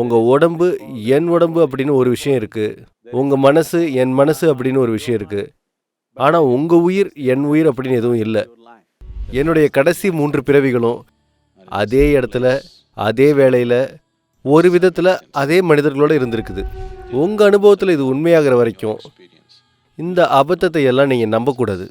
உங்கள் உடம்பு என் உடம்பு அப்படின்னு ஒரு விஷயம் இருக்குது உங்கள் மனசு என் மனசு அப்படின்னு ஒரு விஷயம் இருக்குது ஆனால் உங்கள் உயிர் என் உயிர் அப்படின்னு எதுவும் இல்லை. என்னுடைய கடைசி மூன்று பிறவிகளும் அதே இடத்துல அதே வேளையில் ஒரு விதத்தில் அதே மனிதர்களோட இருந்திருக்குது. உங்கள் அனுபவத்தில் இது உண்மையாகிற வரைக்கும் இந்த அபத்தத்தை எல்லாம் நீங்கள் நம்பக்கூடாது.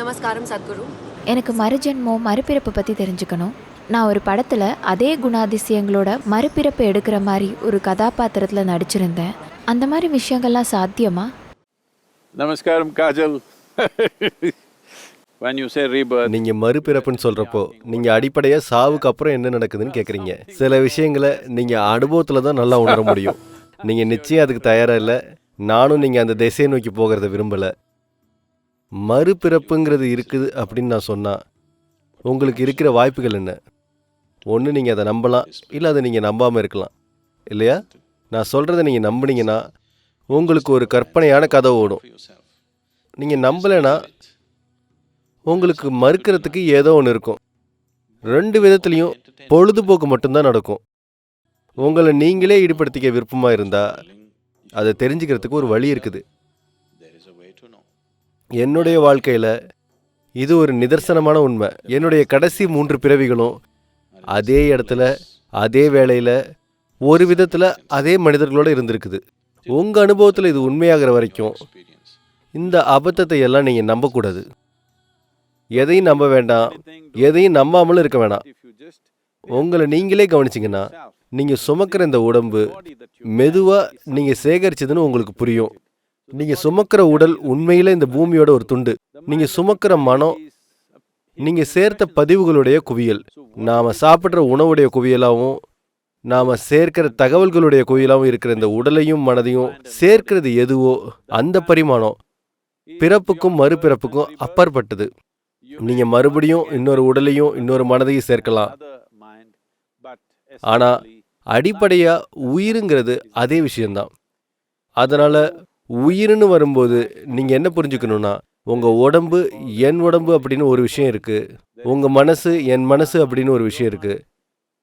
நமஸ்காரம் சத்குரு. எனக்கு மறுஜென்மம் மறுபிறப்பு பற்றி தெரிஞ்சுக்கணும். நான் ஒரு படத்தில் அதே குணாதிசயங்களோட மறுபிறப்பு எடுக்கிற மாதிரி ஒரு கதாபாத்திரத்தில் நடிச்சிருந்தேன். அந்த மாதிரி விஷயங்கள்லாம் சாத்தியமா? Namaskaram, Kajal. when you say rebirth, நீங்க மறுபிறப்புன்னு சொல்றப்போ நீங்க அடிப்படையா சாவுக்கு அப்புறம் என்ன நடக்குதுன்னு கேக்குறீங்க. சில விஷயங்களை நீங்க அனுபவத்துல தான் நல்லா உணர முடியும். நீங்க நிச்சயம் அதுக்கு தயாரா இல்லை. நானும் நீங்க அந்த திசையை நோக்கி போகிறத விரும்பல. மறுபிறப்புங்கிறது இருக்குது அப்படின்னு நான் சொன்னால் உங்களுக்கு இருக்கிற வாய்ப்புகள் என்ன? ஒன்று நீங்கள் அதை நம்பலாம். இல்லை அதை நீங்கள் நம்பாமல் இருக்கலாம். இல்லையா? நான் சொல்கிறத நீங்கள் நம்புனீங்கன்னா உங்களுக்கு ஒரு கற்பனையான கதை ஓடும். நீங்கள் நம்பலைன்னா உங்களுக்கு மறுக்கிறதுக்கு ஏதோ ஒன்று இருக்கும். ரெண்டு விதத்துலேயும் பொழுதுபோக்கு மட்டும்தான் நடக்கும். உங்களை நீங்களே ஈடுபடுத்திக்க விருப்பமாக இருந்தால் அதை தெரிஞ்சுக்கிறதுக்கு ஒரு வழி இருக்குது. என்னுடைய வாழ்க்கையில் இது ஒரு நிதர்சனமான உண்மை. என்னுடைய கடைசி மூன்று பிறவிகளும் அதே இடத்துல அதே வேளையில் ஒரு விதத்தில் அதே மனிதர்களோட இருந்திருக்குது. உங்கள் அனுபவத்தில் இது உண்மையாகிற வரைக்கும் இந்த அபத்தத்தை எல்லாம் நீங்கள் நம்பக்கூடாது. எதையும் நம்ப வேண்டாம். எதையும் நம்பாமலும் இருக்க வேணாம். உங்களை நீங்களே கவனிச்சிங்கன்னா நீங்கள் சுமக்கிற இந்த உடம்பு மெதுவாக நீங்கள் சேகரிச்சதுன்னு உங்களுக்கு புரியும். நீங்கள் சுமக்கிற உடல் உண்மையில் இந்த பூமியோட ஒரு துண்டு. நீங்கள் சுமக்கிற மனம் நீங்கள் சேர்த்த பதிவுகளுடைய குவியல். நாம் சாப்பிட்ற உணவுடைய குவியலாகவும் நாம் சேர்க்கிற தகவல்களுடைய குவியலாகவும் இருக்கிற இந்த உடலையும் மனதையும் சேர்க்கிறது எதுவோ அந்த பரிமாணம் பிறப்புக்கும் மறுபிறப்புக்கும் அப்பாற்பட்டது. நீங்க மறுபடியும் இன்னொரு உடலையும் இன்னொரு மனதையும் சேர்க்கலாம். ஆனா அடிப்படையா உயிருங்கிறது அதே விஷயம்தான். அதனால உயிர்னு வரும்போது நீங்கள் என்ன புரிஞ்சுக்கணும்னா உங்கள் உடம்பு என் உடம்பு அப்படின்னு ஒரு விஷயம் இருக்குது உங்கள் மனசு என் மனசு அப்படின்னு ஒரு விஷயம் இருக்குது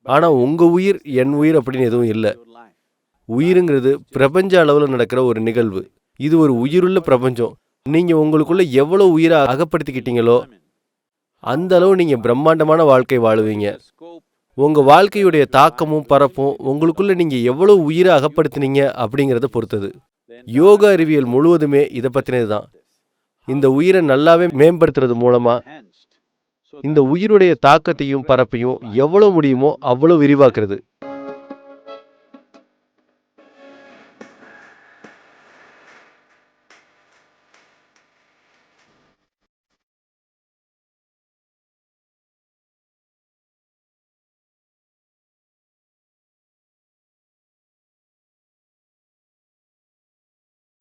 ஆனால் உங்கள் உயிர் என் உயிர் அப்படின்னு எதுவும் இல்லை. உயிருங்கிறது பிரபஞ்ச அளவில் நடக்கிற ஒரு நிகழ்வு. இது ஒரு உயிருள்ள பிரபஞ்சம். நீங்கள் உங்களுக்குள்ளே எவ்வளோ உயிரை அகப்படுத்திக்கிட்டீங்களோ அந்த அளவு நீங்கள் பிரம்மாண்டமான வாழ்க்கை வாழுவீங்க. உங்கள் வாழ்க்கையுடைய தாக்கமும் பரப்பும் உங்களுக்குள்ளே நீங்கள் எவ்வளோ உயிரை அகப்படுத்தினீங்க அப்படிங்கிறத பொறுத்தது. யோக அறிவியல் முழுவதுமே இதை பத்தினது தான் இந்த உயிரை நல்லாவே மேம்படுத்துறது மூலமா இந்த உயிருடைய தாக்கத்தையும் பரப்பையும் எவ்வளவு முடியுமோ அவ்வளவு விரிவாக்குறது.